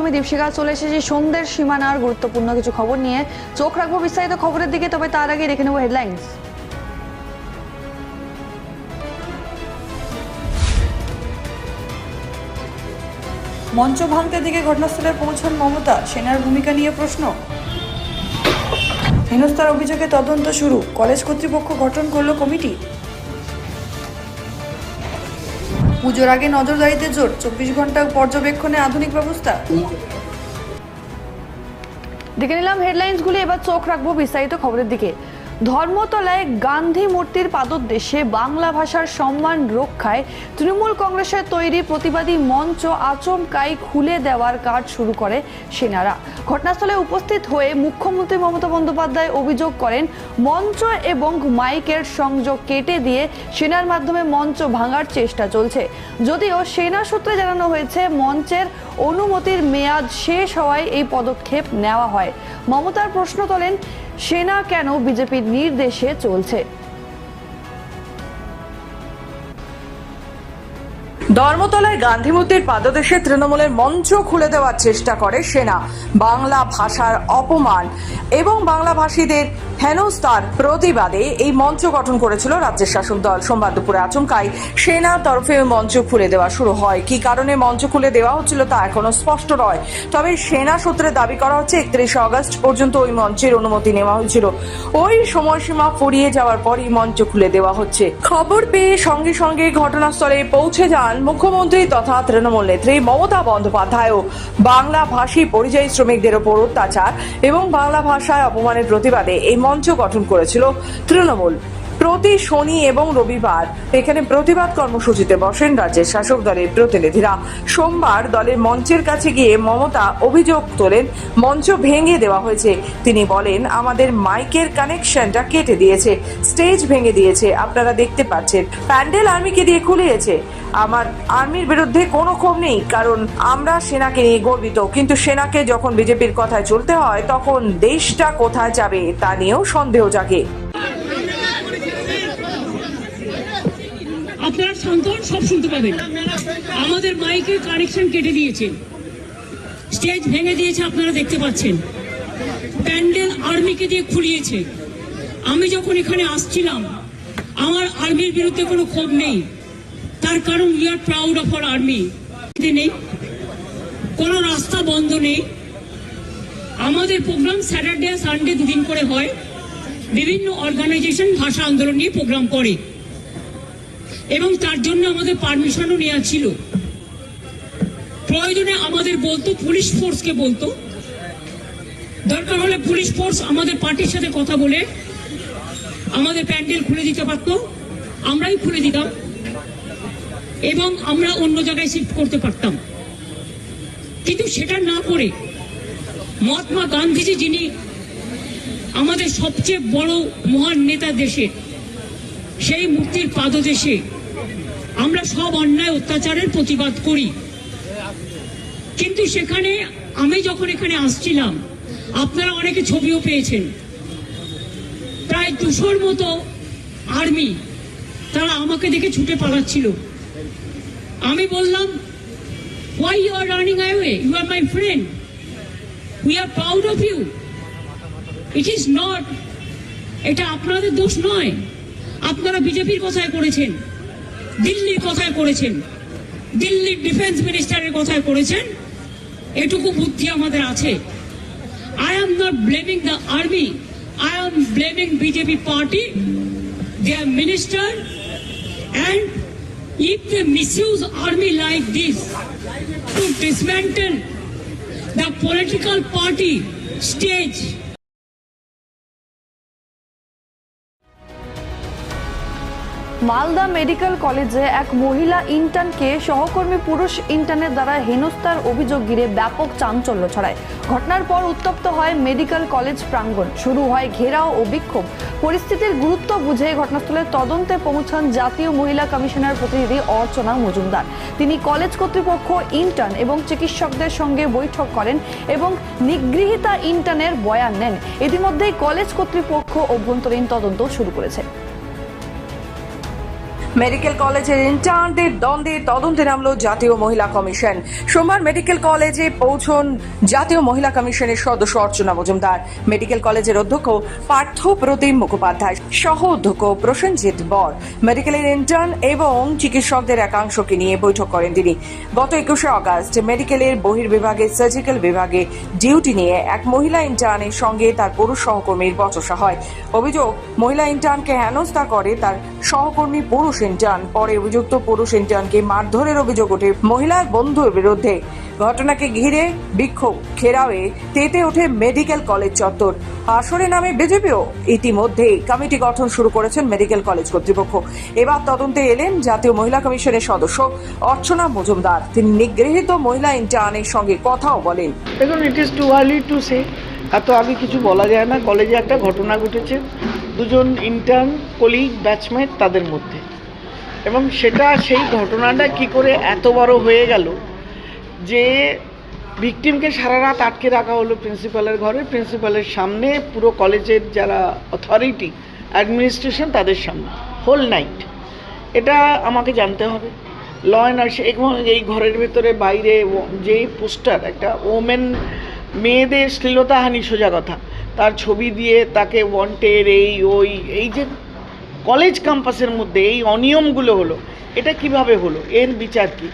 আমি দীপশিকা চলে এসেছি সন্ধ্যের সীমানার গুরুত্বপূর্ণ কিছু খবর নিয়ে। চোখ রাখব বিস্তারিত খবরের দিকে, তবে তার আগে দেখে নেব হেডলাইন্স মঞ্চ ভাঙতে দিকে ঘটনাস্থলে পৌঁছান মমতা, সেনার ভূমিকা নিয়ে প্রশ্ন। হেনস্থার অভিযোগে তদন্ত শুরু, কলেজ কর্তৃপক্ষ গঠন করল কমিটি। পুজোর আগে নজরদারিতে জোর, চব্বিশ ঘণ্টা পর্যবেক্ষণে আধুনিক ব্যবস্থা। দেখে নিলাম হেডলাইন্সগুলি এবার চোখ রাখব বিস্তারিত খবরের দিকে। ধর্মতলায় গান্ধী মূর্তির পাদোদ্দেশ্যে বাংলা ভাষার সম্মান রক্ষায় তৃণমূল কংগ্রেসের তৈরি প্রতিবাদী মঞ্চ আচমকাই খুলে দেওয়ার কাজ শুরু করে সেনারা। ঘটনাস্থলে উপস্থিত হয়ে মুখ্যমন্ত্রী মমতা বন্দ্যোপাধ্যায় অভিযোগ করেন, মঞ্চ এবং মাইকের সংযোগ কেটে দিয়ে সেনার মাধ্যমে মঞ্চ ভাঙার চেষ্টা চলছে। যদিও সেনা সূত্রে জানানো হয়েছে, মঞ্চের অনুমতির মেয়াদ শেষ হওয়ায় এই পদক্ষেপ নেওয়া হয়। মমতার প্রশ্ন তোলেন সেনা কেন বিজেপির নির্দেশে চলছে? ধর্মতলায় গান্ধী মূর্তির পাদদেশে তৃণমূলের মঞ্চ খুলে দেওয়ার চেষ্টা করে সেনা। বাংলা ভাষার অপমান এবং বাংলা ভাষীদের হেনস্থার প্রতিবাদে এই মঞ্চ গঠন করেছিল রাজ্যের শাসক দল। সোমবার দুপুরে আচমকাই সেনার তরফে মঞ্চ খুলে দেওয়া শুরু হয়। কি কারণে মঞ্চ খুলে দেওয়া হচ্ছিল তা এখনও স্পষ্ট নয়। তবে সেনা সূত্রে দাবি করা হচ্ছে, একত্রিশে অগস্ট পর্যন্ত ওই মঞ্চের অনুমতি নেওয়া হয়েছিল। ওই সময়সীমা ফুরিয়ে যাওয়ার পরই মঞ্চ খুলে দেওয়া হচ্ছে। খবর পেয়ে সঙ্গে সঙ্গে ঘটনাস্থলে পৌঁছে যান মুখ্যমন্ত্রী তথা তৃণমূল নেত্রী মমতা বন্দ্যোপাধ্যায়ও বাংলা ভাষী পরিযায়ী শ্রমিকদের ওপর অত্যাচার এবং বাংলা ভাষায় অপমানের প্রতিবাদে এই মঞ্চ গঠন করেছিল তৃণমূল। প্রতি শনি এবং রবিবার এখানে প্রতিবাদ কর্মসূচিতে বসেন রাজ্যের শাসক দলের প্রতিনিধিরা। সোমবার দলের মঞ্চের কাছে গিয়ে মমতা অভিযোগ তোলেন, মঞ্চ ভেঙে দেওয়া হয়েছে। তিনি বলেন, আমাদের মাইকের কানেকশনটা কেটে দিয়েছে, স্টেজ ভেঙে দিয়েছে, আপনারা দেখতে পাচ্ছেন। প্যান্ডেল আর্মিকে দিয়ে খুলিয়েছে। আমার আর্মির বিরুদ্ধে কোনো ক্ষোভ নেই, কারণ আমরা সেনাকে নিয়ে গর্বিত। কিন্তু সেনাকে যখন বিজেপির কথায় চলতে হয়, তখন দেশটা কোথায় যাবে তা নিয়েও সন্দেহ জাগে। আপনারা শান্তন সব শুনতে পাবেন। আমাদের মাইকের কানেকশন কেটে দিয়েছে। স্টেজ ভেঙে দিয়েছে, আপনারা দেখতে পাচ্ছেন। প্যান্ডেল আর্মিকে দিয়ে খুলিয়েছে। আমি যখন এখানে আসছিলাম, আমার আর্মির বিরুদ্ধে কোনো ক্ষোভ নেই। তার কারণ we are proud of our army নেই। কোনো রাস্তা বন্ধ নেই। আমাদের প্রোগ্রাম স্যাটারডে সানডে দুদিন করে হয়। বিভিন্ন অর্গানাইজেশন ভাষা আন্দোলন নিয়ে প্রোগ্রাম করে। এবং তার জন্য আমাদের পারমিশনও নেওয়া ছিল। প্রয়োজনে আমাদের বলতো, পুলিশ ফোর্সকে বলতো। দরকার হলে পুলিশ ফোর্স আমাদের পার্টির সাথে কথা বলে আমাদের প্যান্ডেল খুলে দিতে পারতো। আমরাই খুলে দিতাম এবং আমরা অন্য জায়গায় শিফট করতে পারতাম। কিন্তু সেটা না করে মহাত্মা গান্ধীজি, যিনি আমাদের সবচেয়ে বড় মহান নেতা দেশের সেই মূর্তির পাদদেশে আমরা সব অন্যায় অত্যাচারের প্রতিবাদ করি। কিন্তু সেখানে আমি যখন এখানে আসছিলাম, আপনারা অনেকে ছবিও পেয়েছেন। প্রায় দুশোর মতো আর্মি তারা আমাকে দেখে ছুটে পালাচ্ছিল। আমি বললাম why you are running away you are my friend we are proud of you it is not এটা আপনাদের দোষ নয়। আপনারা বিজেপির কথায় করেছেন। দিল্লির কথায় করেছেন। দিল্লির ডিফেন্স মিনিস্টারের কথায় করেছেন। এটুকু বুদ্ধি আমাদের আছে। I am not blaming the army I am blaming BJP party their minister and if they misuse army like this to dismantle the political party stage Malda medical কলেজে এক মহিলা ইন্টার্নকে সহকর্মী পুরুষ ইন্টার্নের দ্বারা হেনস্থার অভিযোগ ঘিরে ব্যাপক চাঞ্চল্য ছড়ায়। ঘটনার পর উত্তপ্ত হয় মেডিকেল কলেজ প্রাঙ্গণ। শুরু হয় ঘেরাও ও বিক্ষোভ। পরিস্থিতির গুরুত্ব বুঝে ঘটনাস্থলে তদন্তে পৌঁছান জাতীয় মহিলা কমিশনার প্রতিনিধি অর্চনা মজুমদার। তিনি কলেজ কর্তৃপক্ষ, ইন্টার্ন এবং চিকিৎসকদের সঙ্গে বৈঠক করেন এবং নিগৃহীতা ইন্টার্নের বয়ান নেন। ইতিমধ্যেই কলেজ কর্তৃপক্ষ অভ্যন্তরীণ তদন্ত শুরু করেছে। মেডিকেল কলেজের ইন্টার্নদের দ্বন্দ্বে তদন্তে নামলো জাতীয় মহিলা কমিশন। সোমবার মেডিকেল কলেজে পৌঁছন জাতীয় মহিলা কমিশনের সদস্য অর্চনা মজুমদার। মেডিকেল কলেজের অধ্যক্ষ পার্থ প্রতিম মুখোপাধ্যায় সহ অধ্যক্ষ প্রসেনজিৎ বর। মেডিকেলের ইন্টার্ন এবং চিকিৎসকদের একাংশকে নিয়ে বৈঠক করেন তিনি। গত একুশে আগস্ট মেডিকেলের বহির্বিভাগে সার্জিক্যাল বিভাগে ডিউটি নিয়ে এক মহিলা ইন্টার্নের সঙ্গে তার পুরুষ সহকর্মীর বচসা হয়। অভিযোগ, মহিলা ইন্টার্নকে হেনস্থা করে তার সহকর্মী পুরুষ ইন্টার্ন পরে অভিযুক্ত পুরুষ ইন্টার্নকে মারধরের অভিযোগ ওঠে। মহিলার বন্ধুর বিরুদ্ধে ঘটনাকে ঘিরে বিক্ষোভ। ঘেরাওয়ে তেতে ওঠে মেডিকেল কলেজ চত্বর। আসরে নামে বিজেপিও ইতিমধ্যে কমিটি গঠন শুরু করেছেন মেডিকেল কলেজ কর্তৃপক্ষ। এবার তদন্তে এলেন জাতীয় মহিলা কমিশনের সদস্য অর্চনা মজুমদার। তিনি নিগৃহীত মহিলা ইন্টার্নের সঙ্গে কথাও বলেন। দেখুন it is too early to say এত আগে কিছু বলা যায় না। কলেজে একটা ঘটনা ঘটেছে। দুজন ইন্টার্ন কলিগ ব্যাচমেট তাদের মধ্যে। এবং সেটা সেই ঘটনাটা কি করে এত বড় হয়ে গেল যে ভিকটিমকে সারা রাত আটকে রাখা হলো প্রিন্সিপালের ঘরে। প্রিন্সিপালের সামনে পুরো কলেজের যারা অথরিটি অ্যাডমিনিস্ট্রেশন তাদের সামনে। হোল নাইট এটা আমাকে জানতে হবে। ল অ্যান্ড এবং এই ঘরের ভেতরে বাইরে যেই পোস্টার, একটা ওমেন মেয়েদের শ্লীলতাহানি সোজা কথা। তার ছবি দিয়ে তাকে ওয়ান্টেড এই, ওই, এই যে কলেজ ক্যাম্পাসের মধ্যে এই অনিয়মগুলো হলো, এটা কীভাবে হলো? এর বিচার কি?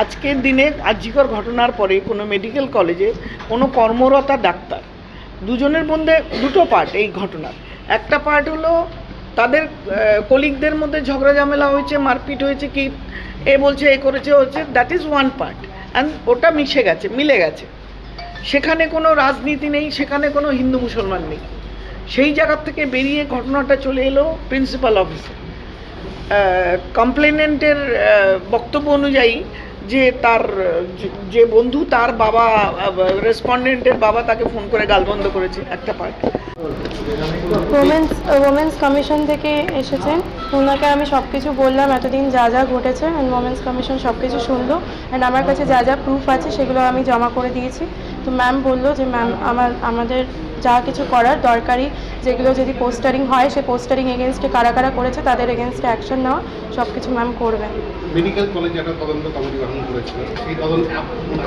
আজকের দিনে আর্যিকর ঘটনার পরে কোনো মেডিকেল কলেজে কোনো কর্মরতা ডাক্তার, দুজনের মধ্যে দুটো পার্ট এই ঘটনার। একটা পার্ট হলো তাদের কলিগদের মধ্যে ঝগড়া ঝামেলা হয়েছে, মারপিট হয়েছে, কি এ বলছে, এ করেছে হচ্ছে that is one part and ওটা মিশে গেছে, মিলে গেছে। সেখানে কোনো রাজনীতি নেই, সেখানে কোনো হিন্দু মুসলমান নেই। সেই জায়গার থেকে বেরিয়ে ঘটনাটা চলে এলো প্রিন্সিপাল অফিসে কমপ্লেনেন্টের বক্তব্য অনুযায়ী যে তার, যে- যে বন্ধু তার বাবা রেসপন্ডেন্টের বাবা তাকে ফোন করে গালবন্ধ করেছে একটা পার্ট ওমেন্স ওমেন্স কমিশন থেকে এসেছেন। ওনাকে আমি সব কিছু বললাম, এতদিন যা যা ঘটেছে অ্যান্ড ওমেন্স কমিশন সব কিছু শুনলো। অ্যান্ড আমার কাছে যা যা প্রুফ আছে, সেগুলো আমি জমা করে দিয়েছি। তো ম্যাম বলল যে ম্যাম আমার আমাদের যা কিছু করার দরকারি যেগুলো যদি পোস্টারিং হয় সে পোস্টারিং এগেনস্টে কারা কারা করেছে তাদের এগেনস্টে অ্যাকশন নেওয়া সব কিছু ম্যাম করবেন মেডিকেল কলেজ একটা তদন্ত কমিটি গঠন করেছিল। সেই তদন্ত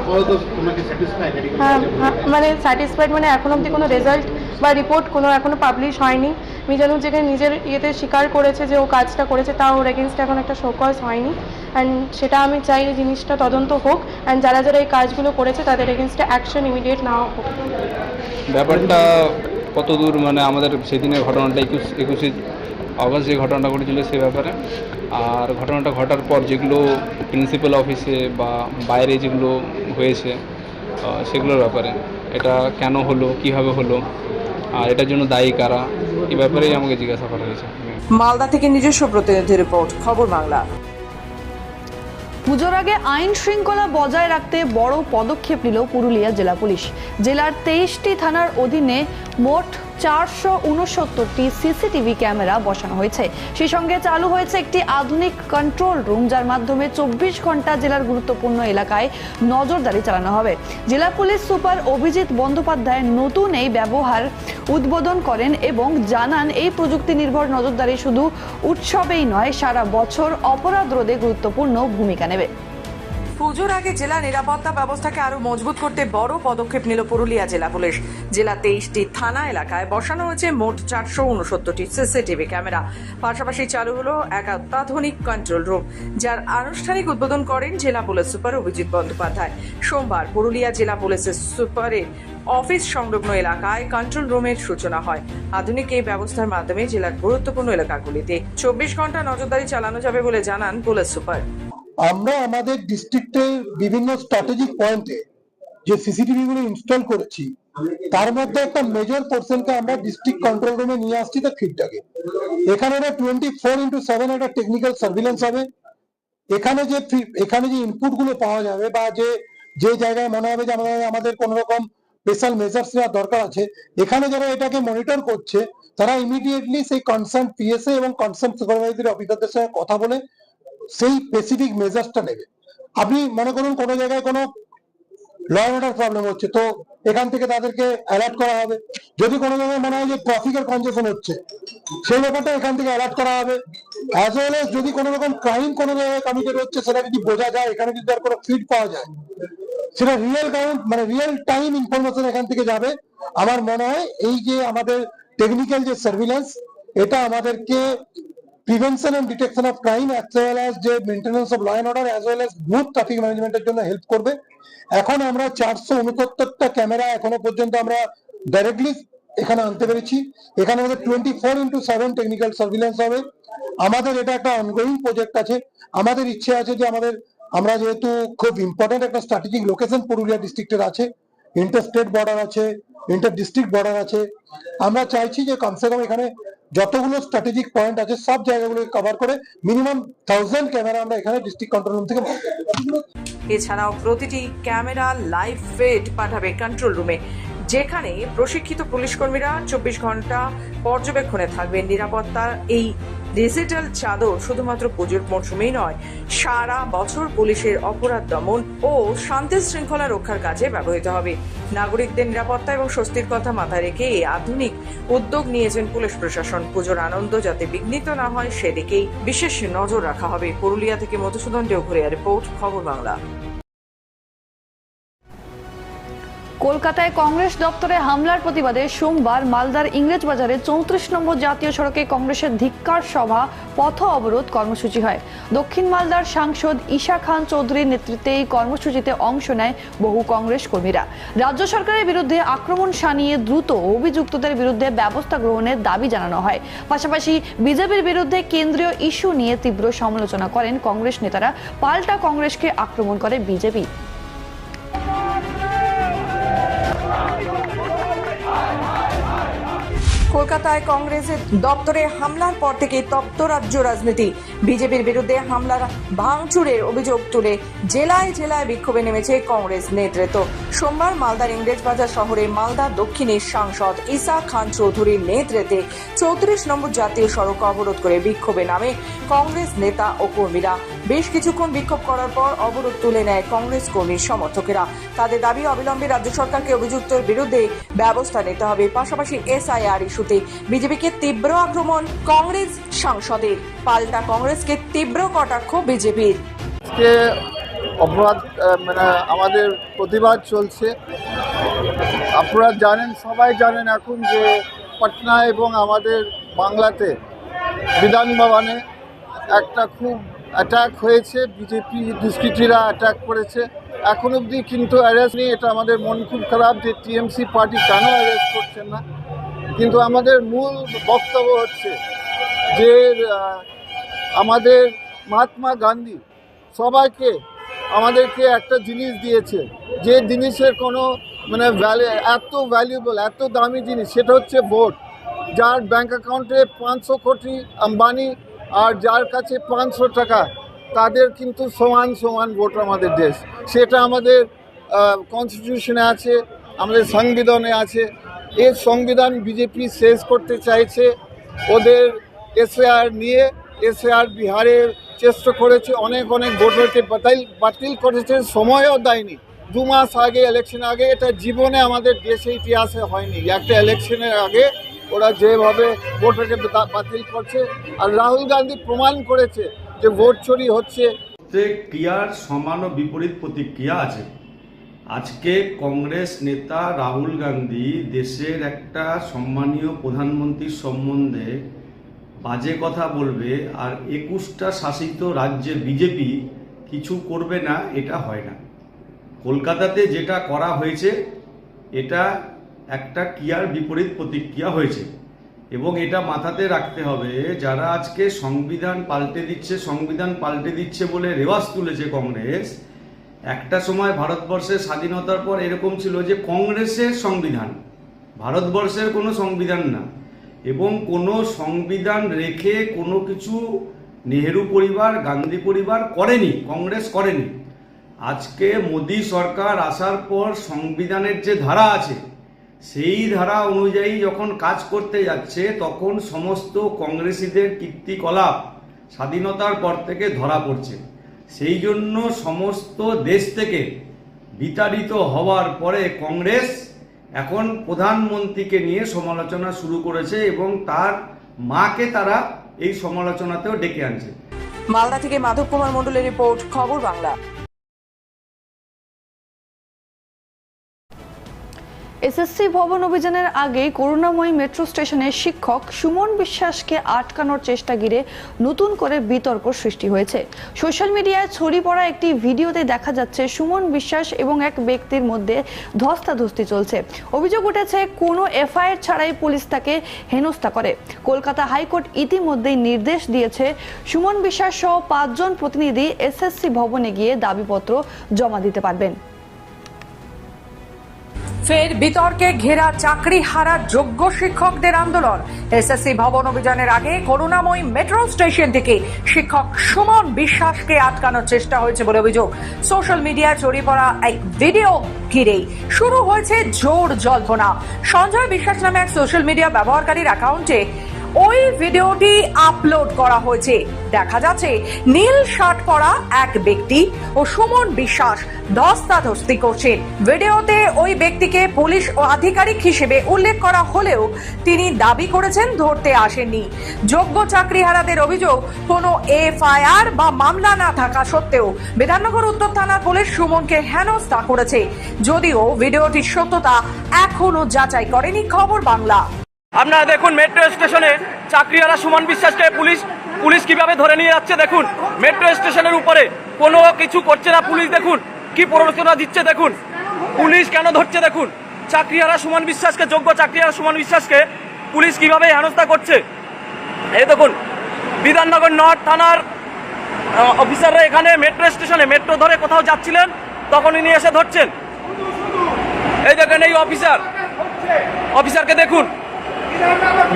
আপাতত তোমাকে স্যাটিসফাই হ্যাঁ হ্যাঁ, মানে স্যাটিসফাইড মানে এখন অবধি কোনো রেজাল্ট বা রিপোর্ট কোনো এখনও পাবলিশ হয়নি। মিজানুর যেখানে নিজের ইয়েতে স্বীকার করেছে যে ও কাজটা করেছে তা ওর এগেনস্টে এখন একটা শোকজ হয়নি। অ্যান্ড সেটা আমি চাই এই জিনিসটা তদন্ত হোক অ্যান্ড যারা যারা এই কাজগুলো করেছে তাদের এগেনস্টে অ্যাকশন ইমিডিয়েট নেওয়া হোক। ব্যাপারটা কতদূর মানে আমাদের সেদিনের ঘটনাটা একুশ একুশে আগস্ট যে ঘটনাটা ঘটেছিল সে ব্যাপারে। আর ঘটনাটা ঘটার পর যেগুলো প্রিন্সিপাল অফিসে বা বাইরে যেগুলো হয়েছে সেগুলোর ব্যাপারে এটা কেন হলো কীভাবে হলো আর এটার জন্য দায়ী কারা এ ব্যাপারেই আমাকে জিজ্ঞাসা করা হয়েছে। মালদা থেকে নিজস্ব প্রতিনিধি রিপোর্ট খবর বাংলা। পুজোর আগে আইন শৃঙ্খলা বজায় রাখতে বড় পদক্ষেপ নিল পুরুলিয়া জেলা পুলিশ। জেলার তেইশটি থানার অধীনে মোট চারশো উনসত্তরটি সিসিটিভি ক্যামেরা বসানো হয়েছে। সেই সঙ্গে চালু হয়েছে একটি আধুনিক কন্ট্রোল রুম যার মাধ্যমে চব্বিশ ঘণ্টা জেলার গুরুত্বপূর্ণ এলাকায় নজরদারি চালানো হবে। জেলা পুলিশ সুপার অভিজিৎ বন্দ্যোপাধ্যায় নতুন এই ব্যবহার উদ্বোধন করেন এবং জানান, এই প্রযুক্তি নির্ভর নজরদারি শুধু উৎসবেই নয়, সারা বছর অপরাধ রোধে গুরুত্বপূর্ণ ভূমিকা নেবে। পুজোর আগে জেলা নিরাপত্তা ব্যবস্থাকে আরও মজবুত করতে বড় পদক্ষেপ নিল পুরুলিয়া জেলা পুলিশ। জেলা তেইশটি থানা এলাকায় বসানো হয়েছে মোট চারশো উনসত্তরটি সিসিটিভি ক্যামেরা। পাশাপাশি চালু হলো এক অত্যাধুনিক কন্ট্রোল রুম যার আনুষ্ঠানিক উদ্বোধন করেন জেলা পুলিশ সুপার অভিজিৎ বন্দ্যোপাধ্যায়। সোমবার পুরুলিয়া জেলা পুলিশের সুপারের অফিস সংলগ্ন এলাকায় কন্ট্রোল রুমের সূচনা হয়। আধুনিক এই ব্যবস্থার মাধ্যমে জেলার গুরুত্বপূর্ণ এলাকাগুলিতে চব্বিশ ঘণ্টা নজরদারি চালানো যাবে বলে জানান পুলিশ সুপার। আমরা আমাদের ডিস্ট্রিক্টের বিভিন্ন স্ট্র্যাটেজিক পয়েন্টে যে সিসিটিভি গুলো ইনস্টল করেছি, তার মধ্যে একটা মেজর পোর্শনকে আমরা ডিস্ট্রিক্ট কন্ট্রোল রুমে নিয়ে আসছি তো ফিডটাকে এখানে একটা টোয়েন্টি ফোর ইন্টু সেভেন একটা টেকনিক্যাল সার্ভিলেন্স হবে। এখানে যে এখানে যে ইনপুটগুলো পাওয়া যাবে বা যে যে জায়গায় মনে হবে যে আমাদের আমাদের কোন রকম স্পেশাল মেজার্স নেওয়ার দরকার আছে, এখানে যারা এটাকে মনিটর করছে, তারা ইমিডিয়েটলি সেই কনসার্ন পিএসএ এবং কনসার্ন সুপারভাইজারি অফিসারদের সঙ্গে কথা বলে সেই স্পেসিফিক মেজার্সটা নেবে। আপনি মনে করুন কোনো জায়গায় কোনো ল অর্ডার প্রবলেম হচ্ছে, তো এখান থেকে তাদেরকে অ্যালার্ট করা হবে। যদি কোনো জায়গায় মনে হয় যে ট্রাফিকের কনজেশন হচ্ছে, সেই ব্যাপারটা এখান থেকে অ্যালার্ট করা হবে। অ্যাজ ওয়েল এস যদি কোনো রকম ক্রাইম কোনো জায়গায় কমিটেড হচ্ছে, সেটা যদি বোঝা যায়, এখানে যদি তার কোনো ফিড পাওয়া যায়, সেটা রিয়েল কাউন্ট মানে রিয়েল টাইম ইনফরমেশন এখান থেকে যাবে। আমার মনে হয় এই যে আমাদের টেকনিক্যাল যে সার্ভিলেন্স এটা আমাদেরকে prevention and detection of crime as well as যে maintenance of law and order as well as smooth traffic ম্যানেজমেন্টের জন্য হেল্প করবে। এখন আমরা চারশো উনসত্তরটা ক্যামেরা এখনও পর্যন্ত আমরা ডাইরেক্টলি এখানে আনতে পেরেছি। এখানে আমাদের twenty four into seven technical surveillance হবে। আমাদের এটা একটা অনগোয়িং প্রজেক্ট আছে। আমাদের ইচ্ছে আছে যে আমাদের, আমরা যেহেতু খুব ইম্পর্টেন্ট একটা স্ট্র্যাটেজিক লোকেশন পুরুলিয়া ডিস্ট্রিক্টের আছে। ইন্টার স্টেট বর্ডার আছে ইন্টার ডিস্ট্রিক্ট বর্ডার আছে। আমরা চাইছি যে কমসে কম এখানে যতগুলো স্ট্র্যাটেজিক পয়েন্ট আছে সব জায়গাগুলোকে কভার করে মিনিমাম থাউজেন্ড ক্যামেরা আমরা এখানে ডিস্ট্রিক্ট কন্ট্রোল রুম থেকে এছাড়াও প্রতিটি ক্যামেরা লাইভ ফেড পাঠাবে কন্ট্রোল রুমে যেখানে প্রশিক্ষিত পুলিশ কর্মীরা চব্বিশ ঘণ্টা পর্যবেক্ষণে থাকবেন। নিরাপত্তার এই ডিজিটাল চাদর শুধুমাত্র পুজোর মরশুমেই নয়, সারা বছর পুলিশের অপরাধ দমন ও শান্তি শৃঙ্খলা রক্ষার কাজে ব্যবহৃত হবে। নাগরিকদের নিরাপত্তা এবং স্বস্তির কথা মাথায় রেখে এই আধুনিক উদ্যোগ নিয়েছেন পুলিশ প্রশাসন। পুজোর আনন্দ যাতে বিঘ্নিত না হয়, সেদিকেই বিশেষ নজর রাখা হবে। পুরুলিয়া থেকে মধুসূদন দেওঘরিয়া রিপোর্ট, খবর বাংলা। কলকাতায় কংগ্রেস দপ্তরে হামলার প্রতিবাদে সোমবার মালদার ইংরেজ বাজারে চৌত্রিশ নম্বর জাতীয় সড়কে কংগ্রেসের ধিক্কার সভা, পথ অবরোধ কর্মসূচি হয়। দক্ষিণ মালদার সাংসদ ঈশা খান চৌধুরীর নেতৃত্বে এই কর্মসূচিতে অংশ নেয় বহু কংগ্রেস কর্মীরা। রাজ্য সরকারের বিরুদ্ধে আক্রমণ সানিয়ে দ্রুত অভিযুক্তদের বিরুদ্ধে ব্যবস্থা গ্রহণের দাবি জানানো হয়। পাশাপাশি বিজেপির বিরুদ্ধে কেন্দ্রীয় ইস্যু নিয়ে তীব্র সমালোচনা করেন কংগ্রেস নেতারা। পাল্টা কংগ্রেসকে আক্রমণ করে বিজেপি। কলকাতায় কংগ্রেসের দপ্তরে হামলার পর থেকে তপ্ত রাজ্য রাজনীতি। বিজেপির বিরুদ্ধে হামলার ভাঙচুরের অভিযোগ তুলে জেলায় জেলায় বিক্ষোভে নেমেছে কংগ্রেস নেতৃত্ব। সোমবার মালদার ইংরেজবাজার শহরে মালদা দক্ষিণের সাংসদ ইসা খান চৌধুরীর নেতৃত্বে চৌত্রিশ নম্বর জাতীয় সড়ক অবরোধ করে বিক্ষোভে নামে কংগ্রেস নেতা ও কর্মীরা। বেশ কিছুক্ষণ বিক্ষোভ করার পর অবরোধ তুলে নেয় কংগ্রেস কর্মীর সমর্থকেরা। তাদের দাবি, অবিলম্বে রাজ্য সরকারকে অভিযুক্তের বিরুদ্ধে ব্যবস্থা নিতে হবে। পাশাপাশি এসআইআর ইস্যুতে বিজেপিকে তীব্র আক্রমণ, কংগ্রেস সাংসদের পাল্টা কংগ্রেসকে তীব্র কটাক্ষ বিজেপির। অপরাধ মানে আমাদের প্রতিবাদ চলছে। আপনারা জানেন, সবাই জানেন এখন যে পাটনা এবং আমাদের বাংলাতে বিধান ভবনে একটা খুব অ্যাটাক হয়েছে। বিজেপি দুষ্কৃতীরা অ্যাটাক করেছে। এখন অবধি কিন্তু অ্যারেস্ট নেই, এটা আমাদের মন খুব খারাপ যে টিএমসি পার্টি কেন অ্যারেস্ট করছে না। কিন্তু আমাদের মূল বক্তব্য হচ্ছে যে আমাদের মহাত্মা গান্ধী সবাইকে আমাদেরকে একটা জিনিস দিয়েছে, যে জিনিসের কোনো মানে ভ্যালু এত ভ্যালুয়েবল এত দামি জিনিস, সেটা হচ্ছে ভোট যার ব্যাংক অ্যাকাউন্টে পাঁচশো কোটি আম্বানি আর যার কাছে পাঁচশো টাকা তাদের কিন্তু সমান সমান ভোট আমাদের দেশ। সেটা আমাদের কনস্টিটিউশনে আছে, আমাদের সংবিধানে আছে। এই সংবিধান বিজেপি শেষ করতে চাইছে। ওদের এসএআর নিয়ে এসএআর বিহারের চেষ্টা করেছে। অনেক অনেক ভোটারকে বাতিল বাতিল করেছে। সময়ও দেয়নি। দু মাস আগে ইলেকশন আগে, এটা জীবনে আমাদের দেশে ইতিহাসে হয়নি। একটা ইলেকশনের আগে ওরা যেভাবে ভোটারকে বাতিল করছে। আর রাহুল গান্ধী প্রমাণ করেছে যে ভোট চুরি হচ্ছে। প্রত্যেক ক্রিয়ার সমান ও বিপরীত প্রতিক্রিয়া আছে। আজকে কংগ্রেস নেতা রাহুল গান্ধী দেশের একটা সম্মানীয় প্রধানমন্ত্রীর সম্বন্ধে বাজে কথা বলবে আর একুশটা শাসিত রাজ্যে বিজেপি কিছু করবে না, এটা হয় না। কলকাতাতে যেটা করা হয়েছে, এটা একটা ক্রিয়ার বিপরীত প্রতিক্রিয়া হয়েছে। এবং এটা মাথাতে রাখতে হবে, যারা আজকে সংবিধান পাল্টে দিচ্ছে, সংবিধান পাল্টে দিচ্ছে বলে রেওয়াজ তুলেছে কংগ্রেস, একটা সময় ভারতবর্ষের স্বাধীনতার পর এরকম ছিল যে কংগ্রেসের সংবিধান, ভারতবর্ষের কোনো সংবিধান না, এবং কোনো সংবিধান রেখে কোনো কিছু নেহেরু পরিবার, গান্ধী পরিবার করেনি, কংগ্রেস করেনি। আজকে মোদী সরকার আসার পর সংবিধানের যে ধারা আছে সেই ধারা অনুযায়ী যখন কাজ করতে যাচ্ছে, তখন সমস্ত কংগ্রেসীদের কীর্তিকলাপ স্বাধীনতার পর থেকে ধরা পড়ছে। সেই জন্য সমস্ত দেশ থেকে বিতাড়িত হওয়ার পরে কংগ্রেস এখন প্রধানমন্ত্রীকে নিয়ে সমালোচনা শুরু করেছে এবং তার মাকে তারা এই সমালোচনাতেও ডেকে আনছে। মালদা থেকে মাধব কুমার মণ্ডলের রিপোর্ট, খবর বাংলা। এসএসসি ভবন অভিযানের আগে করুণাময়ী মেট্রো স্টেশনের শিক্ষক সুমন বিশ্বাসকে আটকানোর চেষ্টা ঘিরে নতুন করে বিতর্ক সৃষ্টি হয়েছে। সোশ্যাল মিডিয়ায় ছড়িয়ে পড়া একটি ভিডিওতে দেখা যাচ্ছে সুমন বিশ্বাস এবং এক ব্যক্তির মধ্যে ধস্তাধস্তি চলছে। অভিযোগ উঠেছে, কোনো এফআইআর ছাড়াই পুলিশ তাকে হেনস্থা করে। কলকাতা হাইকোর্ট ইতিমধ্যেই নির্দেশ দিয়েছে, সুমন বিশ্বাস সহ পাঁচজন প্রতিনিধি এসএসসি ভবনে গিয়ে দাবিপত্র জমা দিতে পারবেন। ফের বিতর্কে ঘেরা চাকরি হারা যোগ্য শিক্ষকদের আন্দোলন। এসএসসি ভবন অভিযানের আগে করুণাময়ী মেট্রো স্টেশন থেকে শিক্ষক সুমন বিশ্বাসকে আটকানোর চেষ্টা হয়েছে বলে অভিযোগ। সোশ্যাল মিডিয়ায় ছড়িয়ে পড়া এক ভিডিও ঘিরেই। শুরু হয়েছে জোর জল্পনা। সঞ্জয় বিশ্বাস নামে এক সোশ্যাল মিডিয়া ব্যবহারকারীর অ্যাকাউন্টে ওই ভিডিওটি আপলোড করা হয়েছে। দেখা যাচ্ছে নীল শার্ট পরা এক ব্যক্তি ও সুমন বিশ্বাস ধস্তাধস্তি করছেন। ভিডিওতে ওই ব্যক্তিকে পুলিশ ও আধিকারিক হিসেবে উল্লেখ করা হলেও তিনি দাবি করেছেন ধরতে আসেননি। যোগ্য চাকরিহারাদের অভিযোগ কোনো এফআইআর বা মামলা না থাকা সত্ত্বেও বিধাননগর উত্তর থানার পুলিশ সুমনকে হেনস্থা করেছে। যদিও ভিডিওটির সত্যতা এখনও যাচাই করেনি খবর বাংলা। আপনারা দেখুন মেট্রো স্টেশনে চাকরিওয়ালা সুমন বিশ্বাসকে পুলিশ পুলিশ কীভাবে ধরে নিয়ে যাচ্ছে দেখুন। মেট্রো স্টেশনের উপরে কোনো কিছু করছে না পুলিশ, দেখুন। কি প্ররোচনা দিচ্ছে দেখুন। পুলিশ কেন ধরছে দেখুন। চাকরিওয়ালা সুমন বিশ্বাসকে, যোগ্য চাকরিওয়ালা সুমন বিশ্বাসকে পুলিশ কীভাবে হেনস্থা করছে? এই দেখুন, বিধাননগর নর্থ থানার অফিসাররা এখানে মেট্রো স্টেশনে মেট্রো ধরে কোথাও যাচ্ছিলেন, তখন ইনি এসে ধরছেন। এই দেখেন এই অফিসার অফিসারকে দেখুন।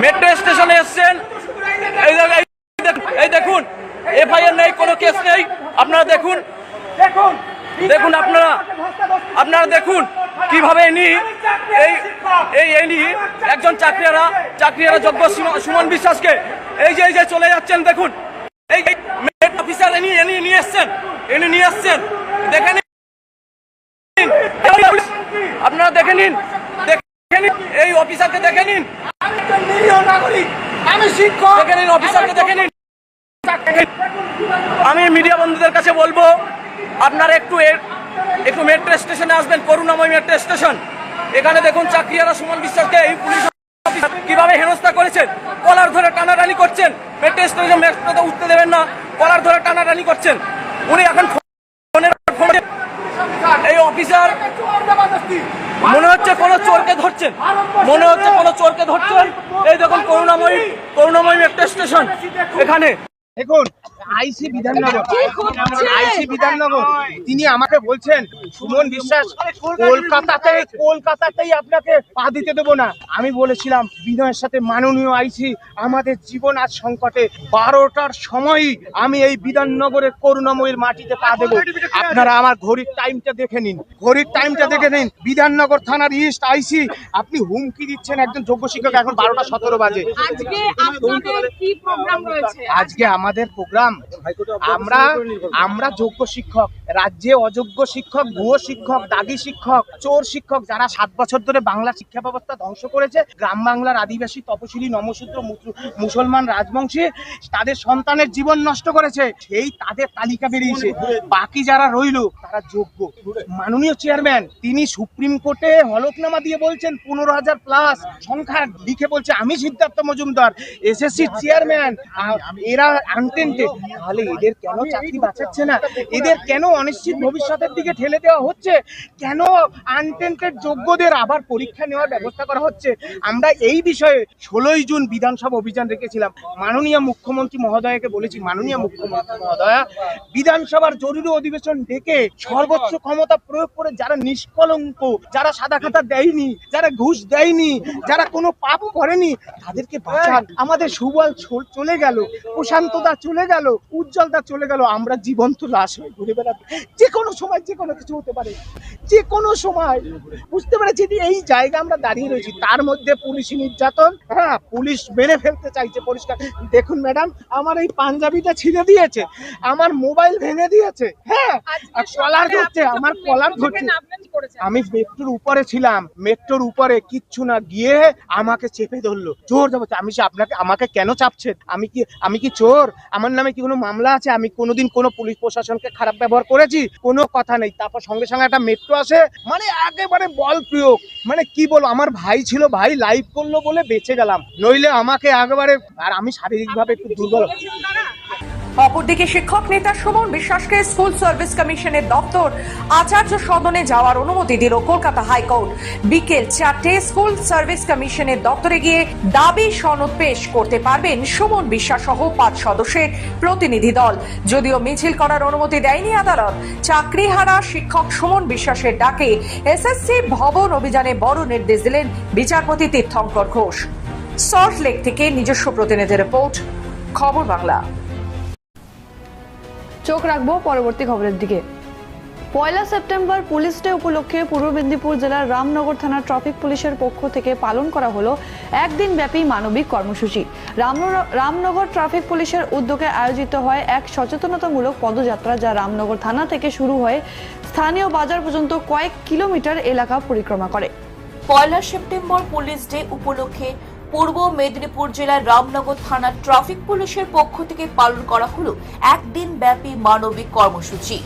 মেট্রো স্টেশনে এসছেন। এই দেখ- এই দেখ- দেখুন এফআইআর নেই কোনো কেস নেই। আপনারা দেখুন দেখুন আপনারা আপনারা দেখুন কীভাবে ইনি এই এই ইনি একজন চাকরিয়ারা চাকরিয়ারা যোগ্য সুম- সুমন বিশ্বাসকে এই যে এই যে চলে যাচ্ছেন দেখুন। এই এই মেট অফিসার ইনি ইনি নিয়ে এসছেন ইনি নিয়ে এসছেন। দেখে নিন। আপনারা দেখে নিন দেখে নিন এই অফিসারকে দেখে নিন। আমি শিক্ষক। অফিসারকে দেখে আমি মিডিয়া বন্ধুদের কাছে বলব আপনারা একটু একটু মেট্রো স্টেশনে আসবেন করুণাময় মেট্রো স্টেশন এখানে দেখুন চাকরিয়ারা সুমন বিশ্বাসকে এই পুলিশ কীভাবে হেনস্থা করেছেন? কলার ধরে টানাটানি করছেন। মেট্রো স্টেশনে মেট্রোতে উঠতে দেবেন না কলার ধরে টানাটানি করছেন। উনি এখন ফোনের ফোনে এই অফিসার মনে হচ্ছে কোনো চোরকে ধরছেন? মনে হচ্ছে কোনো চোরকে ধরছেন? এই দেখুন, করুণাময়ী করুণাময়ী একটা স্টেশন। এখানে দেখুন আইসি বিধাননগর আইসি বিধাননগর তিনি আমাকে বলছেন সুমন বিশ্বাস কলকাতাতে কলকাতাতেই আপনাকে পা দিতে দেবো না। আমি বলেছিলাম বিনয়ের সাথে মাননীয় আইসি আমাদের জীবন আজ সংকটে। বারোটার সময়ই আমি এই বিধাননগরের করুণাময়ীর মাটিতে পা দেবো। আপনারা আমার ঘড়ির টাইমটা দেখে নিন। ঘড়ির টাইমটা দেখে নিন। বিধাননগর থানার ইস্ট আইসি আপনি হুমকি দিচ্ছেন একজন যোগ্য শিক্ষক এখন বারোটা সতেরো বাজে। আজকে আপনাদের আমাদের প্রোগ্রাম আমরা আমরা যোগ্য শিক্ষক রাজ্যে অযোগ্য শিক্ষক ভুয়ো শিক্ষক দাগি শিক্ষক চোর শিক্ষক যারা সাত বছর ধরে বাংলা শিক্ষা ব্যবস্থা ধ্বংস করেছে গ্রাম বাংলার আদিবাসী তপশিলি নমশূদ্র মুসু- মুসলমান রাজবংশী তাদের সন্তানের জীবন নষ্ট করেছে সেই তাদের তালিকা বেরিয়েছে। বাকি যারা রইল তারা যোগ্য। মাননীয় চেয়ারম্যান তিনি সুপ্রিম কোর্টে হলফনামা দিয়ে বলছেন পনেরো হাজার প্লাস সংখ্যা লিখে বলছে আমি সিদ্ধার্থ মজুমদার এসএসসি চেয়ারম্যান এরা আনটেন্টেড তাহলে এদের কেন চাকরি বাঁচাচ্ছে না? এদের কেন অনিশ্চিত ভবিষ্যতের দিকে ঠেলে দেওয়া হচ্ছে? কেন আনটেন্টেড যোগ্যদের আবার পরীক্ষা নেওয়ার ব্যবস্থা করা হচ্ছে? আমরা এই বিষয়ে ষোলোই জুন বিধানসভা অভিযান রেখেছিলাম। মাননীয় মুখ্যমন্ত্রী মহোদয়কে বলেছি, মাননীয় মুখ্যমন্ত্রী মহোদয়া, বিধানসভার জরুরি অধিবেশন ডেকে সর্বোচ্চ ক্ষমতা প্রয়োগ করে যারা নিষ্কলঙ্ক, যারা সাদা খাতা দেয়নি, যারা ঘুষ দেয়নি, যারা কোনো পাপ করেনি, তাদেরকে বাঁচান। আমাদের সুবল চলে গেল। প্রশান্ত সুব্রতদা চলে গেল উজ্জ্বলদা চলে গেল, আমরা জীবন্ত লাশ হয়ে ঘুরে বেড়াবো। যে কোনো সময় যে কোনো কিছু হতে পারে। যে কোনো সময় বুঝতে পেরেছি যে এই জায়গা আমরা দাঁড়িয়ে রয়েছি তার মধ্যে পুলিশি নির্যাতন হ্যাঁ পুলিশ মেরে ফেলতে চাইছে পরিষ্কার। দেখুন ম্যাডাম আমার এই পাঞ্জাবিটা ছিঁড়ে দিয়েছে আমার মোবাইল ভেঙে দিয়েছে হ্যাঁ কলার ধরছে আমার কলার ধরছে। আমি মেট্রোর উপরে ছিলাম মেট্রোর উপরে কিচ্ছু না গিয়ে আমাকে চেপে ধরলো চোর যাব আমি আপনাকে আমাকে কেন চাপছেন আমি কি আমি কি চোর? আমার নামে কি কোনো মামলা আছে? আমি কোনোদিন কোনো পুলিশ প্রশাসনকে খারাপ ব্যবহার করেছি? কোনো কথা নেই। তারপর সঙ্গে সঙ্গে একটা মেট্রো আসে মানে একেবারে বল প্রয়োগ। মানে কি বলব, আমার ভাই ছিল, ভাই লাইভ করল বলে বেঁচে গেলাম। নইলে আমাকে একেবারে, আর আমি শারীরিকভাবে একটু দুর্বল। অপরদিকে শিক্ষক নেতা সুমন বিশ্বাসকে স্কুল সার্ভিস কমিশনের দপ্তর আচার্য সদনে যাওয়ার অনুমতি দিল কলকাতা হাইকোর্ট। বিকেল চারটে স্কুল সার্ভিস কমিশনের দপ্তরে গিয়ে দাবি সনদ পেশ করতে পারবেন সুমন বিশ্বাস সহ পাঁচ সদস্যের প্রতিনিধি দল। যদিও মিছিল করার অনুমতি দেয়নি আদালত, চাকরিহারা শিক্ষক সুমন বিশ্বাসের ডাকে এসএসসি ভবন অভিযানে বড় নির্দেশ দিলেন বিচারপতি তীর্থঙ্কর ঘোষ। সল্ট লেক থেকে নিজস্ব প্রতিনিধি রিপোর্ট, খবর বাংলা। চোখ রাখব পরবর্তী খবরের দিকে। পয়লা সেপ্টেম্বর পুলিশ ডে উপলক্ষে পূর্ব মেদিনীপুর জেলার রামনগর থানা ট্রাফিক পুলিশের পক্ষ থেকে পালন করা হলো একদিন ব্যাপী মানবিক কর্মসূচি। রামন- রামনগর ট্রাফিক পুলিশের উদ্যোগে আয়োজিত হয় এক সচেতনতামূলক পদযাত্রা যা রামনগর থানা থেকে শুরু হয়ে স্থানীয় বাজার পর্যন্ত কয়েক কিলোমিটার এলাকা পরিক্রমা করে। পয়লা সেপ্টেম্বর পুলিশ ডে উপলক্ষে পূর্ব মেদিনীপুর জেলার রামনগর থানার ট্রাফিক পুলিশের পক্ষ থেকে পালন করা হলো একদিন ব্যাপী মানবিক কর্মসূচি।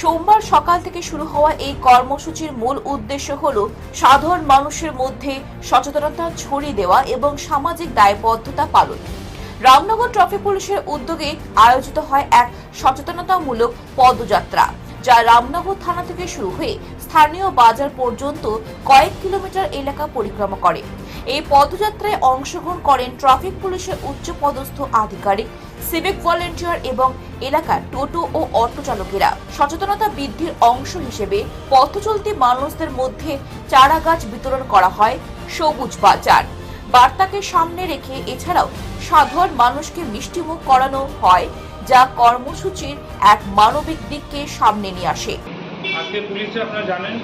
সোমবার সকাল থেকে শুরু হওয়া এই কর্মসূচির মূল উদ্দেশ্য হল সাধারণ মানুষের মধ্যে সচেতনতা ছড়িয়ে দেওয়া এবং সামাজিক দায়বদ্ধতা পালন। রামনগর ট্রাফিক পুলিশের উদ্যোগে আয়োজিত হয় এক সচেতনতামূলক পদযাত্রা। যা রামনগর থানা থেকে শুরু হয়ে স্থানীয় বাজার পর্যন্ত কয়েক কিলোমিটার এলাকা পরিক্রমা করে। এই পদযাত্রায় অংশগ্রহণ করেন ট্রাফিক পুলিশের উচ্চ পদস্থ আধিকারিক, সিভিক ভলেন্টিয়ার এবং এলাকার টোটো ও অটো চালকেরা। সচেতনতা বৃদ্ধির অংশ হিসেবে পথ চলতি মানুষদের মধ্যে চারা গাছ বিতরণ করা হয়, সবুজ বাজার। বার্তাকে সামনে রেখে এছাড়াও সাধারণ মানুষকে মিষ্টিমুখ করানো হয়। যা কর্মসূচির এক মানবিক দিককে সামনে নিয়ে আসে। আজকে পুলিশে আপনারা জানেন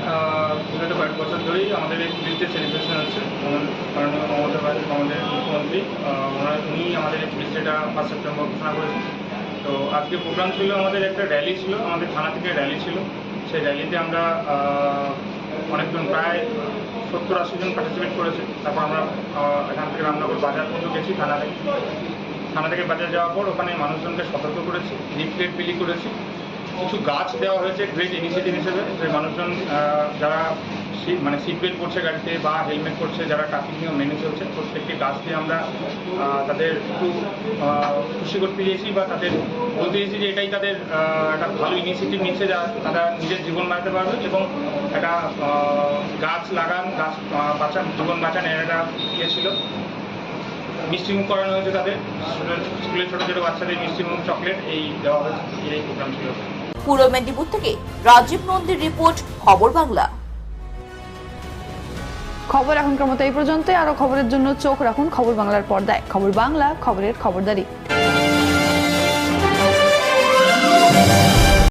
বিগত কয়েক বছর ধরেই আমাদের এই পুলিশ ডে সেলিব্রেশন হচ্ছে মাননীয় মমতা ব্যানার্জি, আমাদের মুখ্যমন্ত্রী ওনার উনি আমাদের এই পুলিশ ডেটা ফার্স্ট সেপ্টেম্বর ঘোষণা করেছেন। তো আজকে প্রোগ্রাম ছিল, আমাদের একটা র্যালি ছিল, আমাদের থানা থেকে র্যালি ছিল। সেই র্যালিতে আমরা অনেকজন, প্রায় সত্তর আশি জন পার্টিসিপেট করেছে। তারপর আমরা এখান থেকে রামনগর বাজার পর্যন্ত গেছি থানা থেকে থানা থেকে বাজার যাওয়ার পর ওখানে মানুষজনকে সতর্ক করেছি লিফলেট বিলি করেছি। কিছু গাছ দেওয়া হয়েছে গ্রেট ইনিশিয়েটিভ হিসেবে, যে মানুষজন যারা মানে সিট বেল্ট পরছে গাড়িতে বা হেলমেট পরছে, যারা ট্রাফিক নিয়ম মেনে চলছে, প্রত্যেকটি গাছ দিয়ে আমরা তাদের একটু খুশি করতে দিয়েছি বা তাদের বলতে দিয়েছি যে এটাই তাদের একটা ভালো ইনিশিয়েটিভ নিচ্ছে যা তারা নিজের জীবন বাঁচাতে পারবে এবং একটা গাছ লাগান, গাছ বাঁচান, জীবন বাঁচান এর একটা ইয়ে ছিল। মিষ্টিমুখ করানো হয়েছে তাদের। স্কুলের ছোট ছোট বাচ্চাদের মিষ্টিমুখ চকলেট এই দেওয়া হয়েছে এই প্রোগ্রাম ছিল। পূর্ব মেদিনীপুর থেকে রাজীব নন্দীর রিপোর্ট খবর বাংলা। খবর এখনকার মতো এই পর্যন্তই। আরও খবরের জন্য চোখ রাখুন খবর বাংলার পর্দায়। খবর বাংলা খবরের খবরদারি।